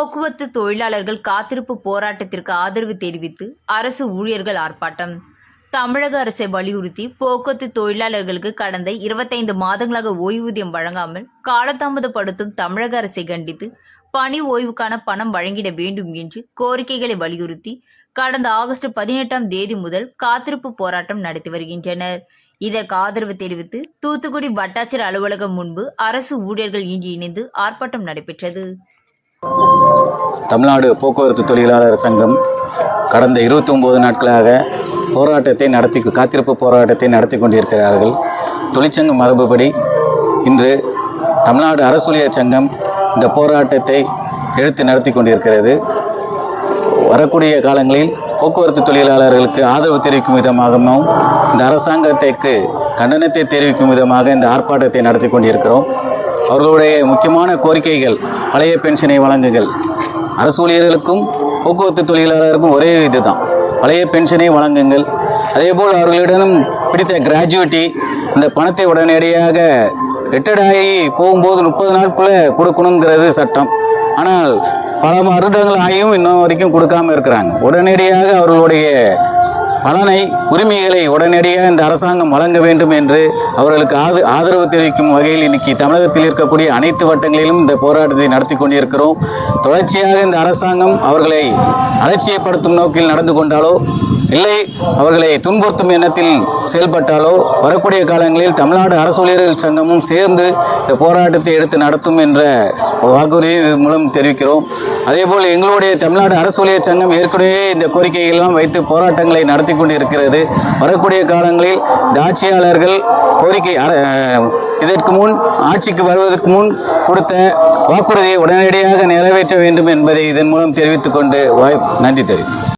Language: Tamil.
போக்குவரத்து தொழிலாளர்கள் காத்திருப்பு போராட்டத்திற்கு ஆதரவு தெரிவித்து அரசு ஊழியர்கள் ஆர்ப்பாட்டம். தமிழக அரசை வலியுறுத்தி போக்குவரத்து தொழிலாளர்களுக்கு கடந்த இருபத்தைந்து மாதங்களாக ஓய்வூதியம் வழங்காமல் காலதாமதப்படுத்தும் தமிழக அரசை கண்டித்து பணி ஓய்வுக்கான பணம் வழங்கிட வேண்டும் என்று கோரிக்கைகளை வலியுறுத்தி கடந்த ஆகஸ்ட் பதினெட்டாம் தேதி முதல் காத்திருப்பு போராட்டம் நடத்தி வருகின்றனர். இதற்கு ஆதரவு தெரிவித்து தூத்துக்குடி வட்டாட்சியர் அலுவலகம் முன்பு அரசு ஊழியர்கள் இன்று இணைந்து ஆர்ப்பாட்டம் நடைபெற்றது. தமிழ்நாடு போக்குவரத்து தொழிலாளர் சங்கம் கடந்த 29 நாட்களாக போராட்டத்தை நடத்தி காத்திருப்பு போராட்டத்தை நடத்தி கொண்டிருக்கிறார்கள். தொழிற்சங்க மரபுபடி இன்று தமிழ்நாடு அரசூழியர் சங்கம் இந்த போராட்டத்தை எடுத்து நடத்தி கொண்டிருக்கிறது. வரக்கூடிய காலங்களில் போக்குவரத்து தொழிலாளர்களுக்கு ஆதரவு தெரிவிக்கும் விதமாகவும் இந்த அரசாங்கத்திற்கு கண்டனத்தை தெரிவிக்கும் விதமாக இந்த ஆர்ப்பாட்டத்தை நடத்தி கொண்டிருக்கிறோம். அவர்களுடைய முக்கியமான கோரிக்கைகள் பழைய பென்ஷனை வழங்குங்கள். அரசு ஊழியர்களுக்கும் போக்குவரத்து தொழிலாளருக்கும் ஒரே இதுதான். பழைய பென்ஷனை வழங்குங்கள். அதேபோல் அவர்களிடம் பிடித்த கிராஜுவிட்டி அந்த பணத்தை உடனடியாக ரிட்டையர்ட் ஆகி போகும்போது முப்பது நாட்குள்ளே கொடுக்கணுங்கிறது சட்டம். ஆனால் பல வருடங்கள் ஆகியும் இன்னும் வரைக்கும் கொடுக்காம இருக்கிறாங்க. உடனடியாக அவர்களுடைய பலனை உரிமைகளை உடனடியாக இந்த அரசாங்கம் வழங்க வேண்டும் என்று அவர்களுக்கு ஆது ஆதரவு தெரிவிக்கும் வகையில் இன்னைக்கு தமிழகத்தில் இருக்கக்கூடிய அனைத்து வட்டங்களிலும் இந்த போராட்டத்தை நடத்தி கொண்டிருக்கிறோம். தொடர்ச்சியாக இந்த அரசாங்கம் அவர்களை அலட்சியப்படுத்தும் நோக்கில் நடந்து கொண்டாலோ இல்லை அவர்களை துன்புறுத்தும் எண்ணத்தில் செயல்பட்டாலோ வரக்கூடிய காலங்களில் தமிழ்நாடு அரசு ஊழியர்கள் சங்கமும் சேர்ந்து இந்த போராட்டத்தை எடுத்து நடத்தும் என்ற வாக்குறுதியை மூலம் தெரிவிக்கிறோம். அதேபோல் எங்களுடைய தமிழ்நாடு அரசு ஊழியர் சங்கம் ஏற்கனவே இந்த கோரிக்கைகள்லாம் வைத்து போராட்டங்களை நடத்தி கொண்டு இருக்கிறது வரக்கூடிய காலங்களில் இந்த ஆட்சியாளர்கள் கோரிக்கை அர- இதற்கு முன் ஆட்சிக்கு வருவதற்கு முன் கொடுத்த வாக்குறுதியை உடனடியாக நிறைவேற்ற வேண்டும் என்பதை இதன் மூலம் தெரிவித்துக்கொண்டு வாய் நன்றி தெரிவிக்கிறேன்